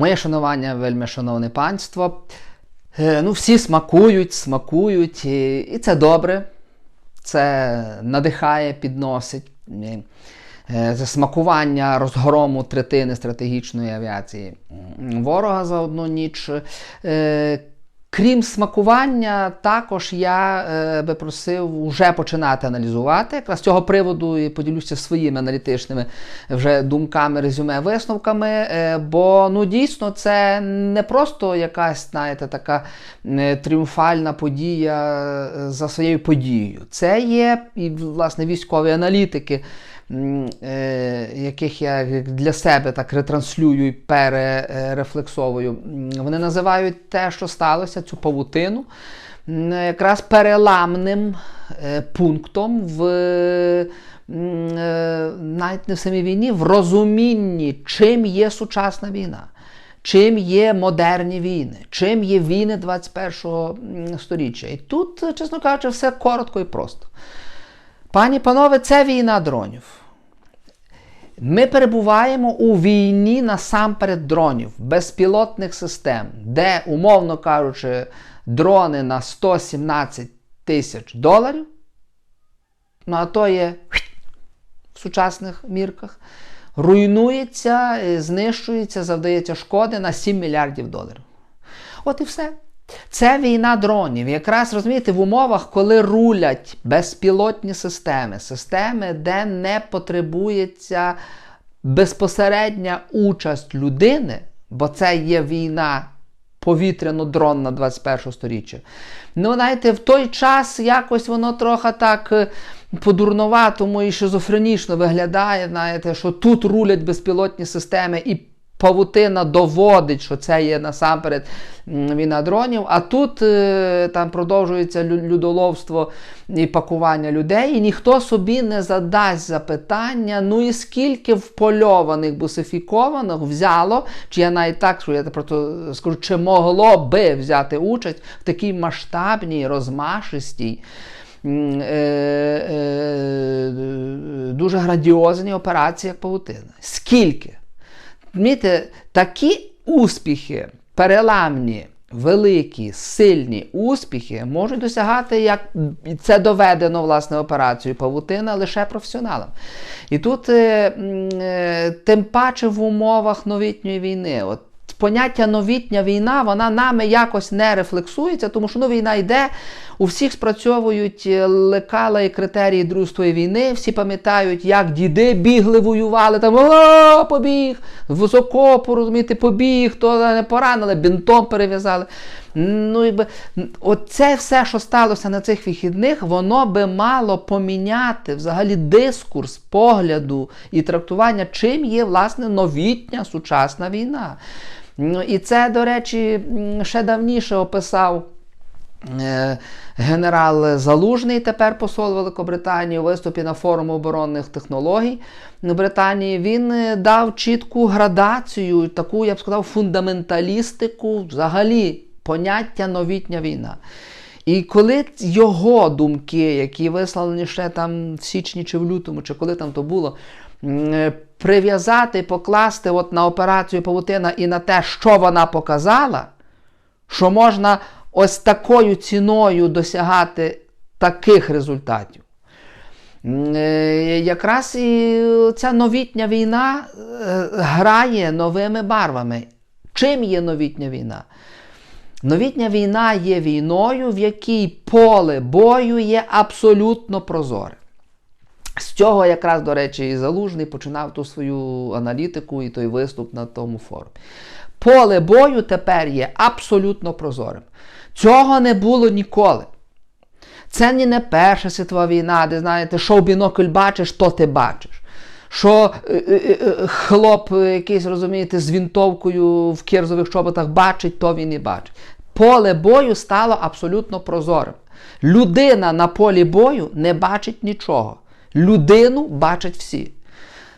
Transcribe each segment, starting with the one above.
Моє шанування, вельми шановне панство. Е, ну, Всі смакують, смакують, і, це добре. Це надихає, підносить. Е, смакування розгрому третини стратегічної авіації ворога за одну ніч. Е, Крім смакування, також я е, би просив вже починати аналізувати. Якраз з цього приводу і поділюся своїми аналітичними вже думками, резюме, висновками. Е, бо ну дійсно це не просто якась, знаєте, така е, тріумфальна подія е, за своєю подією. Це є і власне військові аналітики. Е, яких я для себе так ретранслюю і перерефлексовую, вони називають те, що сталося, цю павутину, якраз переламним е, пунктом в е, навіть не в самій війні, в розумінні, чим є сучасна війна. Чим є модерні війни, чим є війни 21-го сторіччя. І тут, чесно кажучи, все коротко і просто. Пані панове, це війна дронів. Ми перебуваємо у війні насамперед дронів, безпілотних систем, де, умовно кажучи, дрони на 117 тисяч доларів. Ну, а то є в сучасних мірках, руйнується, знищується, завдається шкоди на 7 мільярдів доларів. От і все. Це війна дронів. Якраз розумієте, в умовах, коли рулять безпілотні системи, системи, де не потребується безпосередня участь людини, бо це є війна повітряно-дронна 21 сторіччя. Ну, знаєте, в той час якось воно трохи так е, по-дурноватому і шизофренічно виглядає, знаєте, що тут рулять безпілотні системи і павутина доводить, що це є насамперед війна дронів, а тут е, там продовжується людоловство і пакування людей, і ніхто собі не задасть запитання, ну і скільки впольованих бусифікованих взяло, чи я навіть так що я просто скажу, чи могло би взяти участь в такій масштабній, розмашистій. Е, е, дуже градіозній операції, як павутина. Скільки? Розумієте, такі успіхи, переламні, великі, сильні успіхи можуть досягати, як це доведено власне операцією Павутина, лише професіоналам. І тут е, е, тим паче в умовах новітньої війни. От Поняття новітня війна, вона нами якось не рефлексується, тому що ну, війна йде, у всіх спрацьовують е, лекала і критерії дружствої війни. Всі пам'ятають, як діди бігли, воювали, там о, побіг, з окопу, розумієте, побіг, то не поранили, бінтом перев'язали. Ну, і Оце все, що сталося на цих вихідних, воно би мало поміняти взагалі дискурс погляду і трактування, чим є власне новітня сучасна війна. Ну, І це, до речі, ще давніше описав. Е, генерал Залужний, тепер посол Великобританії, у виступі на форуму оборонних технологій Британії, він е, дав чітку градацію, таку, я б сказав, фундаменталістику, взагалі, поняття новітня війна. І коли його думки, які висловлені ще там в січні чи в лютому, чи коли там то було, е, прив'язати, покласти от на операцію Павутина і на те, що вона показала, що можна ось такою ціною досягати таких результатів. Е, якраз і ця новітня війна е, грає новими барвами. Чим є новітня війна? Новітня війна є війною, в якій поле бою є абсолютно прозоре. З цього, якраз, до речі, і Залужний починав ту свою аналітику і той виступ на тому форумі. Поле бою тепер є абсолютно прозорим. Цього не було ніколи. Це не Перша світова війна, де, знаєте, що в бінокль бачиш, то ти бачиш. Що е, е, е, хлоп якийсь, розумієте, з вінтовкою в кірзових чоботах бачить, то він і бачить. Поле бою стало абсолютно прозорим. Людина на полі бою не бачить нічого. Людину бачать всі.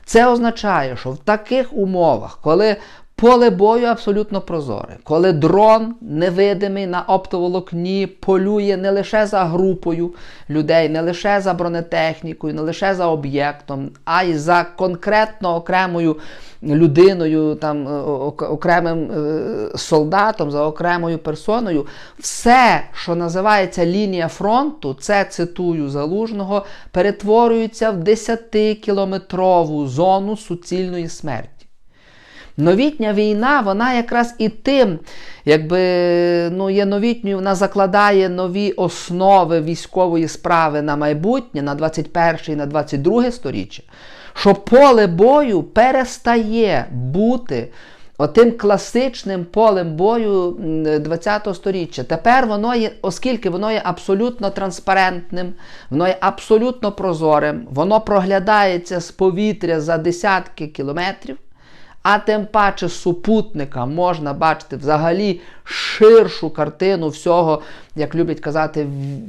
Це означає, що в таких умовах, коли Поле бою абсолютно прозоре. Коли дрон невидимий на оптоволокні полює не лише за групою людей, не лише за бронетехнікою, не лише за об'єктом, а й за конкретно окремою людиною, там, е, окремим е, солдатом, за окремою персоною, все, що називається лінія фронту, це цитую залужного, перетворюється в 10-кілометрову зону суцільної смерті. Новітня війна, вона якраз і тим, якби ну, є новітньою, вона закладає нові основи військової справи на майбутнє, на 21 і на 22 сторіччя, що поле бою перестає бути отим класичним полем бою 20-го сторіччя. Тепер воно є, оскільки воно є абсолютно транспарентним, воно є абсолютно прозорим, воно проглядається з повітря за десятки кілометрів. А тим паче супутника можна бачити взагалі ширшу картину всього, як люблять казати,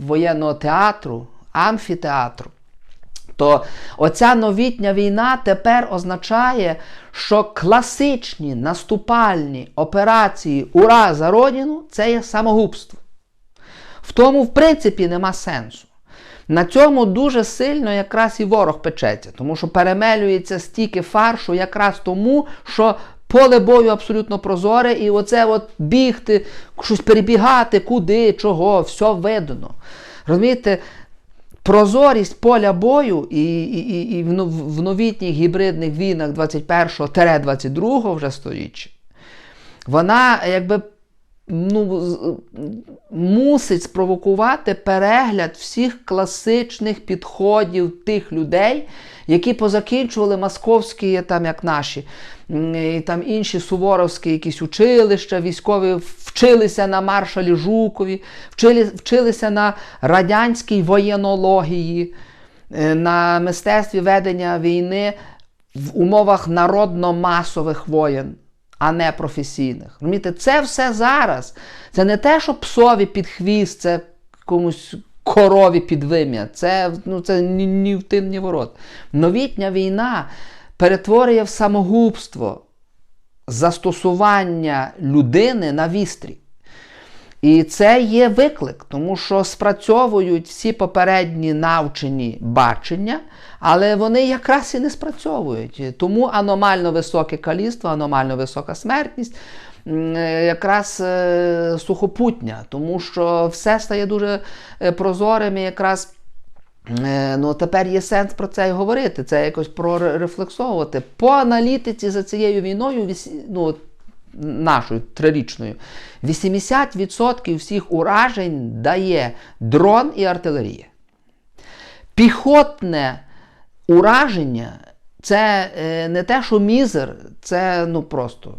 воєнного театру, амфітеатру. То оця новітня війна тепер означає, що класичні наступальні операції Ура за Родину це є самогубство. В тому, в принципі, нема сенсу. На цьому дуже сильно якраз і ворог печеться, тому що перемелюється стільки фаршу, якраз тому, що поле бою абсолютно прозоре, і оце от бігти, щось перебігати, куди, чого, все видно. Розумієте? Прозорість поля бою і і, і, в новітніх гібридних війнах 21-22 вже сторіччя, вона якби ну, мусить спровокувати перегляд всіх класичних підходів тих людей, які позакінчували московські, там як наші, і там інші суворовські якісь училища, військові вчилися на маршалі Жукові, вчили, вчилися на радянській воєнології, е, на мистецтві ведення війни в умовах народно-масових воєн а не професійних. Розумієте, Це все зараз. Це не те, що псові під хвіст, це комусь корові під вим'я. Це ну, це ні, ні в тим, ні ворот. Новітня війна перетворює в самогубство застосування людини на вістрі. І це є виклик, тому що спрацьовують всі попередні навчені бачення, але вони якраз і не спрацьовують. Тому аномально високе каліство, аномально висока смертність. Якраз е, сухопутня, тому що все стає дуже е, прозорим і якраз е, ну, тепер є сенс про це і говорити, це якось прорефлексовувати. По аналітиці за цією війною ну, нашою трирічною, 80% всіх уражень дає дрон і артилерія. Піхотне ураження це е, не те, що мізер, це ну просто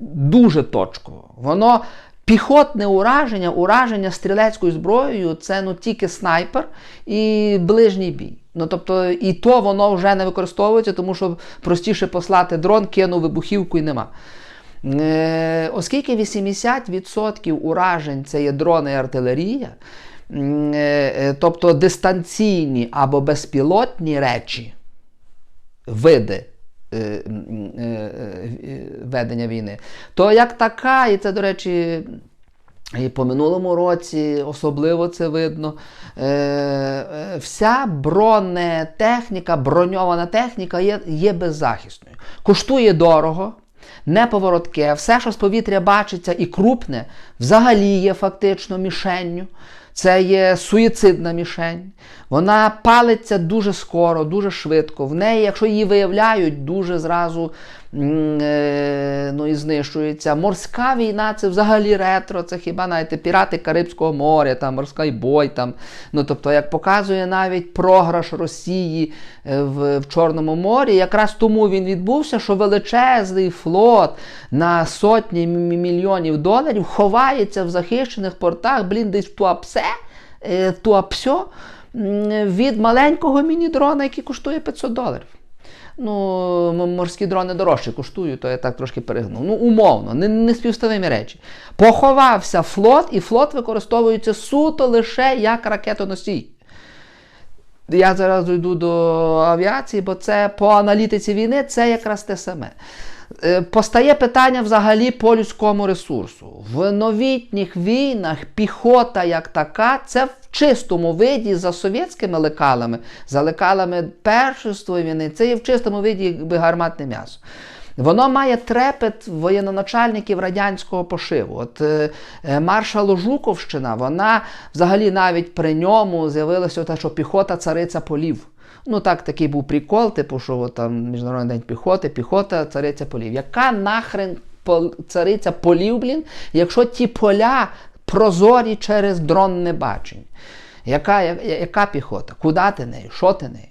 дуже точково. Воно піхотне ураження, ураження стрілецькою зброєю це ну тільки снайпер і ближній бій. Ну, тобто, і то воно вже не використовується, тому що простіше послати дрон, кинув вибухівку і нема. Е, оскільки 80% уражень це є дрони і артилерія, е, е, тобто дистанційні або безпілотні речі, види ведення війни, то як така, і це, до речі, і по минулому році особливо це видно. Вся бронетехніка, броньована техніка є є беззахисною. Коштує дорого, неповоротке, все, що з повітря бачиться і крупне, взагалі є фактично мішенню. Це є суїцидна мішень. Вона палиться дуже скоро, дуже швидко. В неї, якщо її виявляють, дуже зразу ну, і знищується. Морська війна це взагалі ретро, це хіба знаєте, пірати Карибського моря, там, морський бой. Там. Ну, Тобто, як показує навіть програш Росії е, в, в Чорному морі, якраз тому він відбувся, що величезний флот на сотні мільйонів доларів ховається в захищених портах, блін, десь в Туапсе, е, Туапсьо, від маленького міні-дрона, який коштує 500 доларів. Ну, морські дрони дорожче коштують, то я так трошки перегнув. Ну, умовно, не, не співставимі речі. Поховався флот, і флот використовується суто лише як ракетоносій. Я зараз йду до авіації, бо це по аналітиці війни це якраз те саме. е, постає питання взагалі по людському ресурсу. В новітніх війнах піхота як така, це в чистому виді за совєтськими лекалами, за лекалами Першої війни, це є в чистому виді якби гарматне м'ясо. Воно має трепет воєноначальників радянського пошиву. От е, е, маршал Жуковщина, вона взагалі навіть при ньому з'явилося те, що піхота цариця полів. Ну так, такий був прикол, типу, що от, там Міжнародний день піхоти, піхота, цариця полів. Яка нахрен цариця полів, блін, якщо ті поля прозорі через дронне бачення? Яка, я, яка піхота? Куди ти нею? Що ти нею?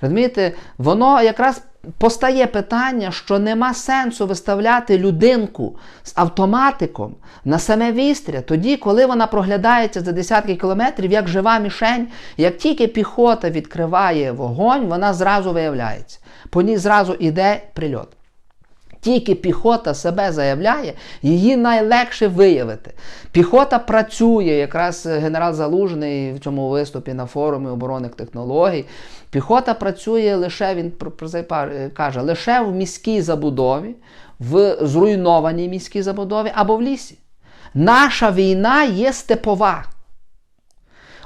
Розумієте, воно якраз постає питання, що нема сенсу виставляти людинку з автоматиком на саме вістря, тоді, коли вона проглядається за десятки кілометрів, як жива мішень, як тільки піхота відкриває вогонь, вона зразу виявляється. По ній зразу йде прильот. Тільки піхота себе заявляє, її найлегше виявити. Піхота працює, якраз генерал Залужний в цьому виступі на форумі оборонних технологій. Піхота працює лише, він це каже, лише в міській забудові, в зруйнованій міській забудові або в лісі. Наша війна є степова.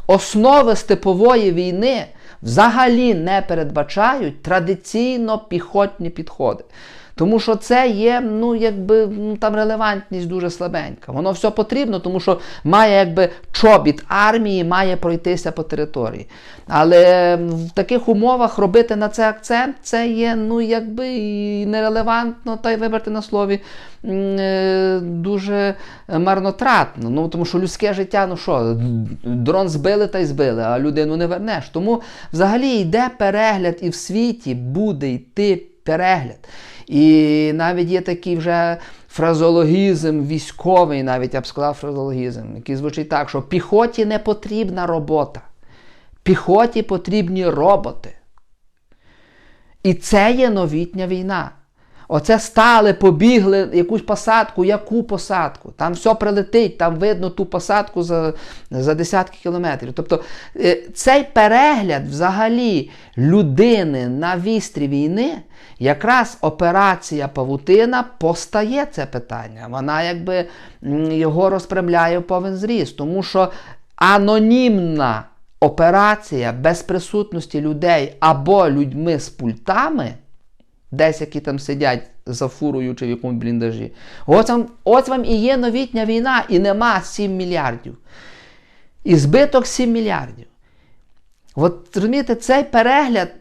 Основи степової війни взагалі не передбачають традиційно піхотні підходи. Тому що це є, ну, якби ну, там релевантність дуже слабенька. Воно все потрібно, тому що має якби чобіт армії, має пройтися по території. Але в таких умовах робити на це акцент, це є, ну, якби нерелевантно, та й виберте на слові. Е, дуже марнотратно. Ну, Тому що людське життя, ну що, дрон збили та й збили, а людину не вернеш. Тому взагалі йде перегляд, і в світі буде йти перегляд. І навіть є такий вже фразологізм військовий, навіть я б сказав фразологізм, який звучить так, що піхоті не потрібна робота. Піхоті потрібні роботи. І це є новітня війна. Оце стали, побігли якусь посадку, яку посадку. Там все прилетить, там видно ту посадку за за десятки кілометрів. Тобто е, цей перегляд взагалі людини на вістрі війни, якраз операція Павутина постає це питання. Вона якби його розпрямляє в повен зріст, тому що анонімна операція без присутності людей або людьми з пультами десь які там сидять за фурою чи в якомусь бліндажі. Ось вам, ось вам і є новітня війна, і нема 7 мільярдів. І збиток 7 мільярдів. От розумієте, цей перегляд,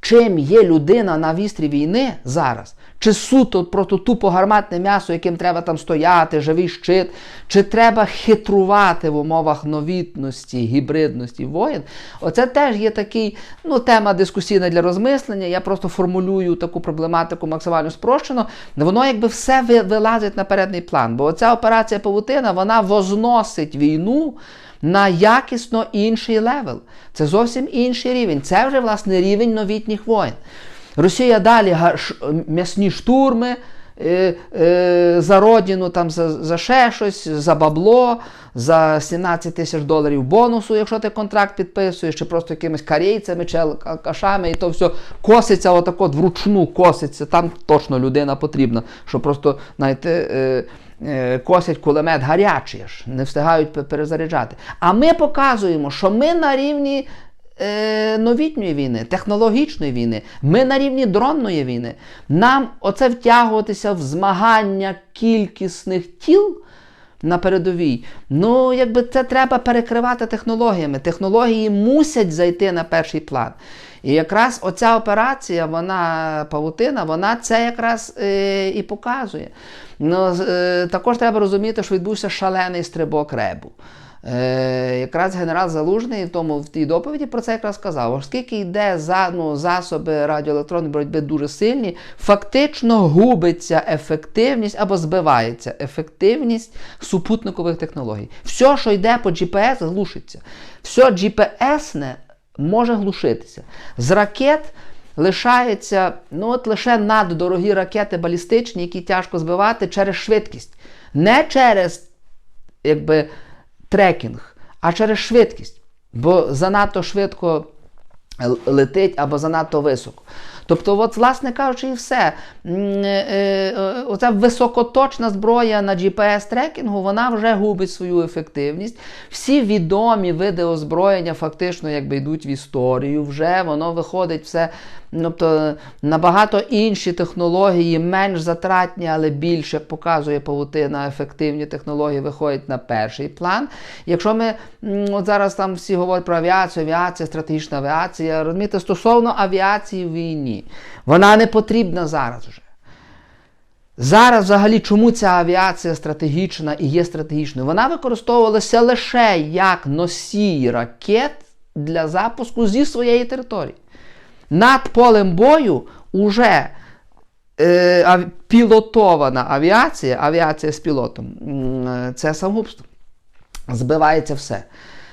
чим є людина на вістрі війни зараз, чи суто проти тупо гарматне м'ясо, яким треба там стояти, живий щит, чи треба хитрувати в умовах новітності, гібридності воїн. Оце теж є такий, ну, тема дискусійна для розмислення. Я просто формулюю таку проблематику максимально спрощено. Воно якби все вилазить на передній план. Бо оця операція Павутина вона возносить війну. На якісно інший левел. Це зовсім інший рівень. Це вже, власне, рівень новітніх воїн. Росія далі м'ясні штурми е, е, за родину, там, за за ще щось, за бабло, за 17 тисяч доларів бонусу, якщо ти контракт підписуєш, чи просто якимись карійцями, чи алкашами, і то все коситься, отак от вручну коситься. Там точно людина потрібна, що просто знаєте, е, Косять кулемет гарячий, не встигають перезаряджати. А ми показуємо, що ми на рівні е, новітньої війни, технологічної війни, ми на рівні дронної війни. Нам оце втягуватися в змагання кількісних тіл на передовій. Ну, якби це треба перекривати технологіями. Технології мусять зайти на перший план. І якраз оця операція, вона павутина, вона це якраз е, і показує. Ну, е, Також треба розуміти, що відбувся шалений стрибок ребу. Е, Якраз генерал Залужний тому в тій доповіді про це якраз сказав. Оскільки йде за ну, засоби радіоелектронної боротьби дуже сильні, фактично губиться ефективність або збивається ефективність супутникових технологій. Все, що йде по GPS, глушиться. Все GPS не може глушитися. З ракет. Лишається ну от лише наддорогі ракети балістичні, які тяжко збивати через швидкість. Не через якби, трекінг, а через швидкість. Бо занадто швидко летить або занадто високо. Тобто, от, власне кажучи, і все. М, е, е, Оця високоточна зброя на GPS-трекінгу, вона вже губить свою ефективність. Всі відомі види озброєння фактично якби йдуть в історію. Вже воно виходить все. Тобто набагато інші технології, менш затратні, але більше, як показує павутина, ефективні технології виходять на перший план. Якщо ми от зараз там всі говорять про авіацію, авіація, стратегічна авіація, розумієте, стосовно авіації в війні, вона не потрібна зараз вже. Зараз, взагалі, чому ця авіація стратегічна і є стратегічною? Вона використовувалася лише як носій ракет для запуску зі своєї території. Над полем бою уже е, ав, пілотована авіація, авіація з пілотом, м, це самогубство. Збивається все.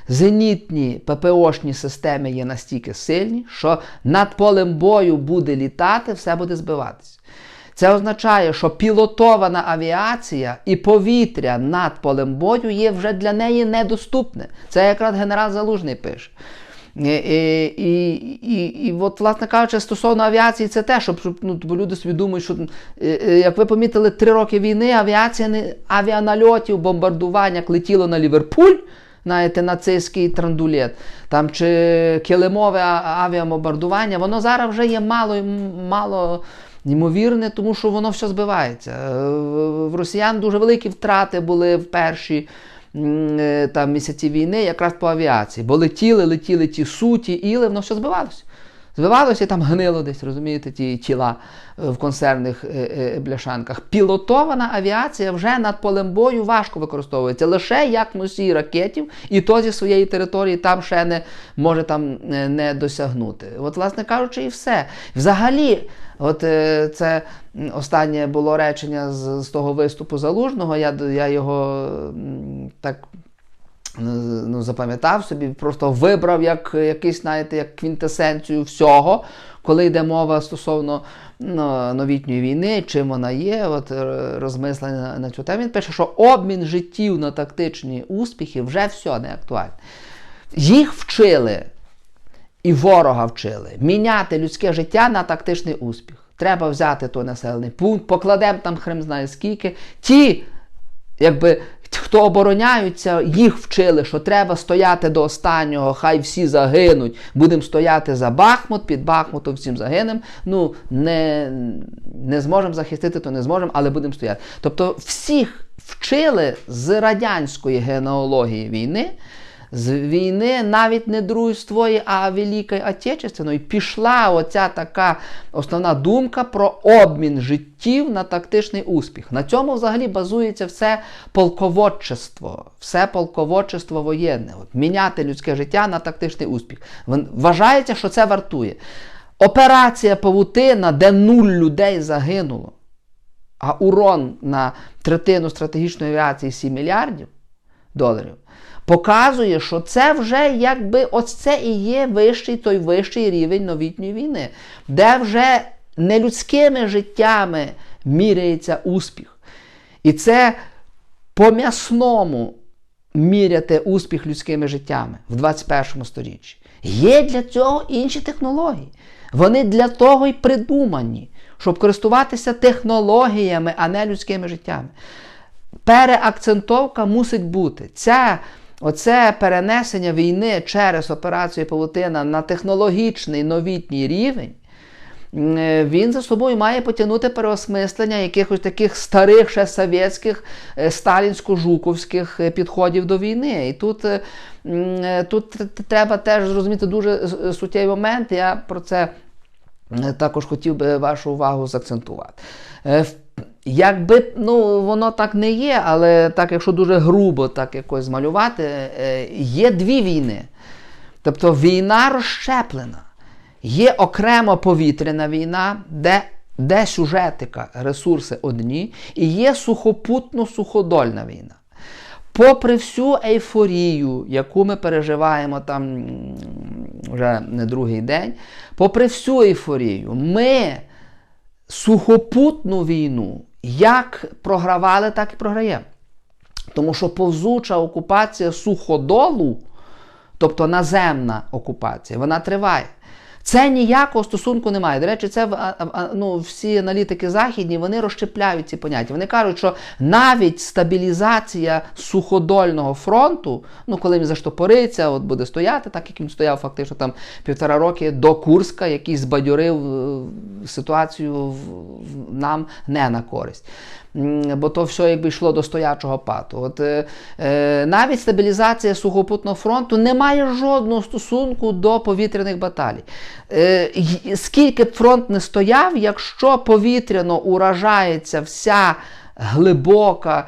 Зенітні ППОшні системи є настільки сильні, що над полем бою буде літати, все буде збиватися. Це означає, що пілотована авіація і повітря над полем бою є вже для неї недоступне. Це якраз генерал Залужний пише. І, і, і, і, от, власне кажучи, стосовно авіації, це те, щоб, ну, бо люди собі думають, що е, е, як ви помітили, три роки війни авіація не авіанальотів, бомбардування летіло на Ліверпуль. Знаєте, нацистський трандулет, там чи килимове авіабомбардування, воно зараз вже є мало мало ймовірне, тому що воно все збивається. Е, В росіян дуже великі втрати були в перші там, місяці війни якраз по авіації. Бо летіли, летіли ті суті, іли, воно все збивалося. Збивалося і там гнило десь, розумієте, ті тіла в консервних бляшанках. Пілотована авіація вже над полем бою важко використовується лише як носій ракетів, і то зі своєї території там ще не може там не досягнути. От, власне кажучи, і все. Взагалі, от це останнє було речення з, з того виступу залужного. Я я його так ну, запам'ятав собі, просто вибрав як якийсь, знаєте, як квінтесенцію всього, коли йде мова стосовно ну, новітньої війни, чим вона є, от розмислення на цю тему. Він пише, що обмін життів на тактичні успіхи вже все не актуальне. Їх вчили. І ворога вчили міняти людське життя на тактичний успіх. Треба взяти той населений пункт, покладемо там хрем знає скільки. Ті, якби хто обороняються, їх вчили, що треба стояти до останнього, хай всі загинуть. Будемо стояти за Бахмут, під Бахмутом всім загинемо. Ну, не не зможемо захистити, то не зможемо, але будемо стояти. Тобто всіх вчили з радянської генеалогії війни. З війни навіть не Другої свої, а Великої Отечественної пішла оця така основна думка про обмін життів на тактичний успіх. На цьому взагалі базується все полководчество, все полководчество воєнне. От, Міняти людське життя на тактичний успіх. Вважається, що це вартує. Операція Павутина, де нуль людей загинуло, а урон на третину стратегічної авіації 7 мільярдів доларів показує, що це вже якби ось це і є вищий той вищий рівень новітньої війни, де вже не людськими життями міряється успіх. І це по м'ясному міряти успіх людськими життями в 21 сторіччі. Є для цього інші технології. Вони для того й придумані, щоб користуватися технологіями, а не людськими життями. Переакцентовка мусить бути. Ця Оце перенесення війни через операцію Павутина на технологічний новітній рівень, е, він за собою має потягнути переосмислення якихось таких старих ще совєтських е, сталінсько-жуковських е, підходів до війни. І тут тут треба теж зрозуміти дуже суттєвий момент. Я про це також хотів би вашу увагу заакцентувати. Якби ну, воно так не є, але так, якщо дуже грубо так якось змалювати, е, є дві війни. Тобто війна розщеплена. Є окремо повітряна війна, де де сюжетика, ресурси одні, і є сухопутно-суходольна війна. Попри всю ейфорію, яку ми переживаємо там вже не другий день, попри всю ейфорію, ми сухопутну війну як програвали, так і програємо. Тому що повзуча окупація суходолу, тобто наземна окупація, вона триває. Це ніякого стосунку немає. До речі, це ну, всі аналітики західні вони розщепляють ці поняття. Вони кажуть, що навіть стабілізація суходольного фронту, ну коли він заштопориться, от буде стояти, так як він стояв фактично там півтора роки до Курська, який збадьорив е, ситуацію нам не на користь бо то все якби йшло до стоячого пату. От, е, е, Навіть стабілізація сухопутного фронту не має жодного стосунку до повітряних баталій. Е, Скільки б фронт не стояв, якщо повітряно уражається вся глибока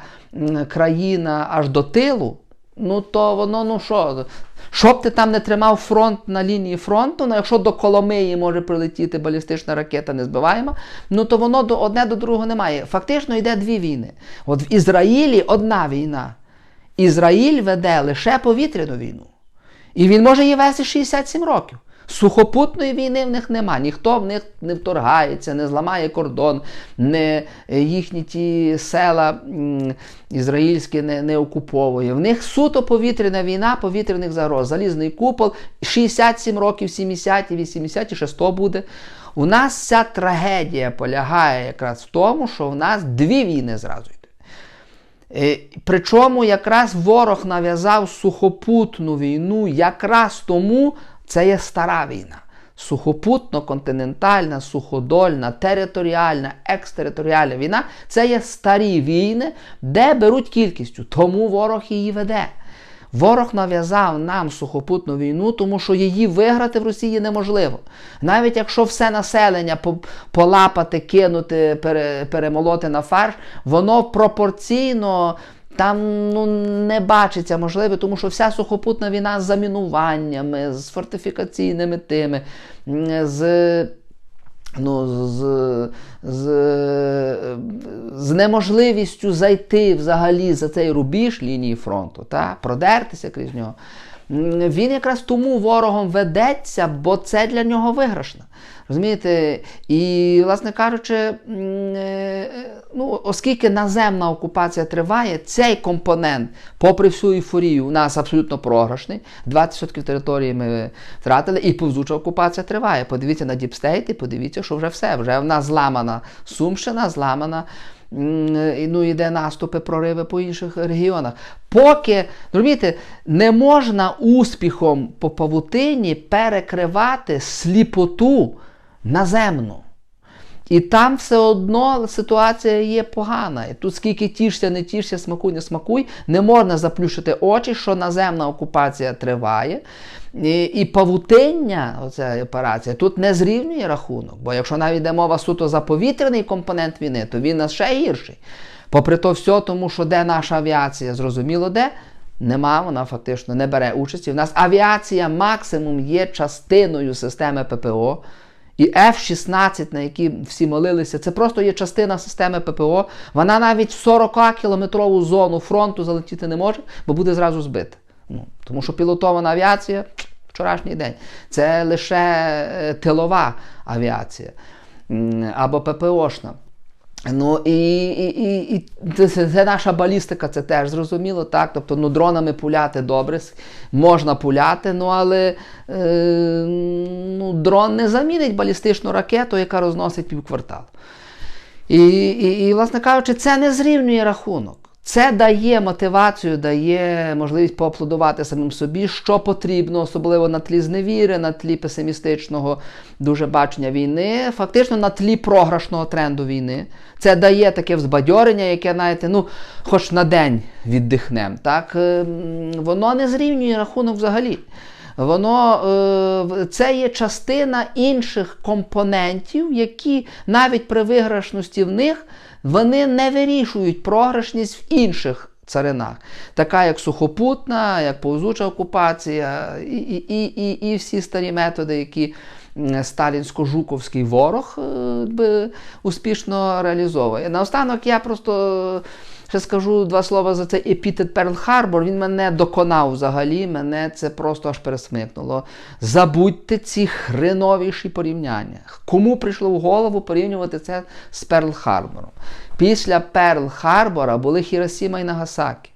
країна аж до тилу, ну то воно ну що, щоб ти там не тримав фронт на лінії фронту, ну якщо до Коломиї може прилетіти балістична ракета незбиваєма, ну то воно до одне до другого немає. Фактично йде дві війни. От в Ізраїлі одна війна. Ізраїль веде лише повітряну війну. І він може її вести 67 років. Сухопутної війни в них нема, ніхто в них не вторгається, не зламає кордон, не е, їхні ті села ізраїльські не не окуповує. В них суто повітряна війна, повітряних загроз, залізний купол, 67 років, 70, 80 і ще 100 буде. У нас вся трагедія полягає якраз в тому, що в нас дві війни зразу йдуть. Е, причому якраз ворог нав'язав сухопутну війну якраз тому, це є стара війна. Сухопутно-континентальна, суходольна, територіальна, екстериторіальна війна це є старі війни, де беруть кількістю. Тому ворог її веде. Ворог нав'язав нам сухопутну війну, тому що її виграти в Росії неможливо. Навіть якщо все населення полапати, кинути, перемолоти на фарш, воно пропорційно там ну, не бачиться можливо, тому що вся сухопутна війна з замінуваннями, з фортифікаційними тими, з ну, з, з, з неможливістю зайти взагалі за цей рубіж лінії фронту, та, продертися крізь нього. Він якраз тому ворогом ведеться, бо це для нього виграшно. Розумієте? І, власне кажучи, е, ну, оскільки наземна окупація триває, цей компонент, попри всю ейфорію, у нас абсолютно програшний. 20% території ми втратили, і повзуча окупація триває. Подивіться на Діпстейт і подивіться, що вже все. Вже в нас зламана Сумщина, зламана. Ну, йде наступи, прориви по інших регіонах. Поки, розумієте, не можна успіхом по павутині перекривати сліпоту наземну. І там все одно ситуація є погана. Тут скільки тішся, не тішся, смакуй, не смакуй, не можна заплющити очі, що наземна окупація триває. І, і павутиння, оця операція, тут не зрівнює рахунок. Бо якщо навіть йде мова суто за повітряний компонент війни, то він ще гірший. Попри то все, тому що де наша авіація, зрозуміло де. Нема, вона фактично не бере участі. У нас авіація максимум є частиною системи ППО. І F-16, на які всі молилися, це просто є частина системи ППО. Вона навіть 40-кілометрову зону фронту залетіти не може, бо буде зразу збита. Ну, Тому що пілотована авіація вчорашній день. Це лише е, тилова авіація або ППОшна. Ну і і, і, це, це наша балістика, це теж зрозуміло, так. Тобто ну, дронами пуляти добре, можна пуляти, ну але е, ну, дрон не замінить балістичну ракету, яка розносить півквартал. І, і, і, власне кажучи, це не зрівнює рахунок. Це дає мотивацію, дає можливість поаплодувати самим собі, що потрібно, особливо на тлі зневіри, на тлі песимістичного дуже бачення війни, фактично на тлі програшного тренду війни. Це дає таке взбадьорення, яке, знаєте, ну, хоч на день віддихнемо. Так? Ем, воно не зрівнює рахунок взагалі. Воно е, це є частина інших компонентів, які навіть при виграшності в них вони не вирішують програшність в інших царинах, така як сухопутна, як повзуча окупація, і, і, і, і всі старі методи, які сталінсько-жуковський ворог е, би успішно реалізовує. Наостанок я просто. Ще скажу два слова за цей епітет Перл Харбор. Він мене доконав взагалі, мене це просто аж пересмикнуло. Забудьте ці хреновіші порівняння. Кому прийшло в голову порівнювати це з Перл Харбором? Після Перл Харбора були Хіросіма і Нагасакі.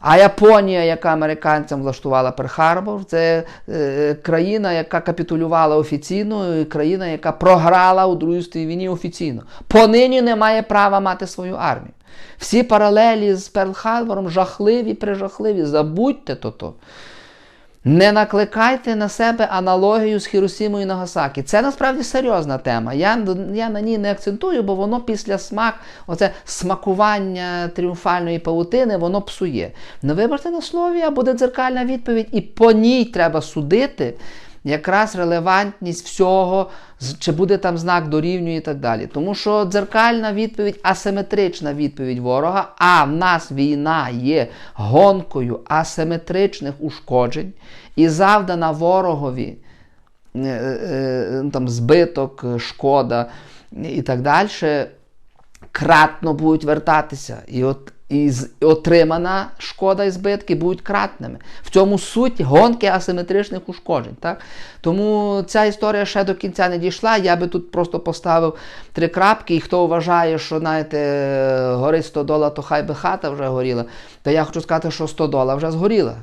А Японія, яка американцям влаштувала Перл-Харбор, це е, країна, яка капітулювала офіційно, і країна, яка програла у Другій світовій війні офіційно. Понині не має права мати свою армію. Всі паралелі з Перл-Харбором жахливі, прижахливі. Забудьте то. -то. Не накликайте на себе аналогію з Хіросімою і Нагасакі. Це насправді серйозна тема. Я я на ній не акцентую, бо воно після смак, оце смакування тріумфальної павутини, воно псує. Не вибрати на слові, а буде дзеркальна відповідь, і по ній треба судити якраз релевантність всього, чи буде там знак дорівнює і так далі. Тому що дзеркальна відповідь, асиметрична відповідь ворога, а в нас війна є гонкою асиметричних ушкоджень і завдана ворогові е, е, там, збиток, шкода і так далі, кратно будуть вертатися. І от і отримана шкода і збитки будуть кратними. В цьому суть гонки асиметричних ушкоджень. Так? Тому ця історія ще до кінця не дійшла. Я би тут просто поставив три крапки, і хто вважає, що знаєте, горить 100 доларів, то хай би хата вже горіла. То я хочу сказати, що 100 доларів вже згоріла.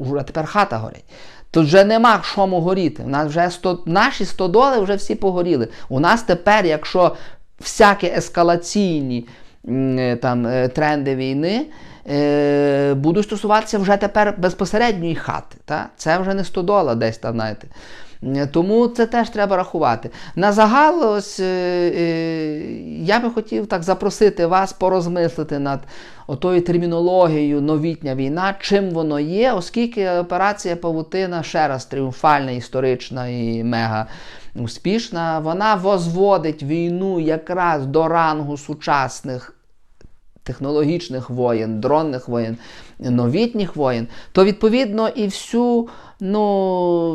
Вже тепер хата горить. Тут вже нема чому горіти. У нас вже 100, Наші 100 доларів вже всі погоріли. У нас тепер, якщо всякі ескалаційні Е, там е, тренди війни е, будуть стосуватися вже тепер безпосередньої хати. Та? Це вже не 100 доларів десь там, знаєте. Тому це теж треба рахувати. На загал, ось я би хотів так запросити вас порозмислити над отою термінологією новітня війна, чим воно є, оскільки операція Павутина ще раз тріумфальна, історична і мега успішна, вона возводить війну якраз до рангу сучасних технологічних воєн, дронних воєн, новітніх воєн, то відповідно і всю ну,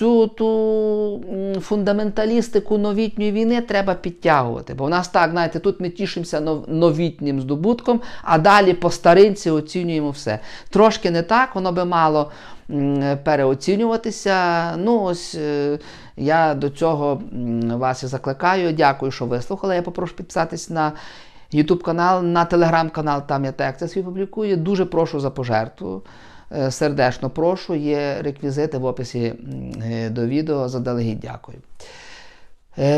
всю ту фундаменталістику новітньої війни треба підтягувати. Бо в нас так, знаєте, тут ми тішимося новітнім здобутком, а далі по старинці оцінюємо все. Трошки не так, воно би мало переоцінюватися. Ну, ось е, я до цього вас і закликаю. Дякую, що ви слухали. Я попрошу підписатись на. YouTube канал, на телеграм-канал, там я тексти свій публікую. Дуже прошу за пожертву. Е, сердечно прошу, є реквізити в описі е, до відео. Заздалегідь дякую.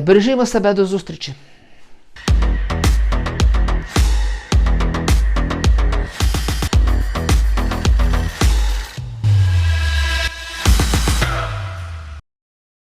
Бережімо себе до зустрічі!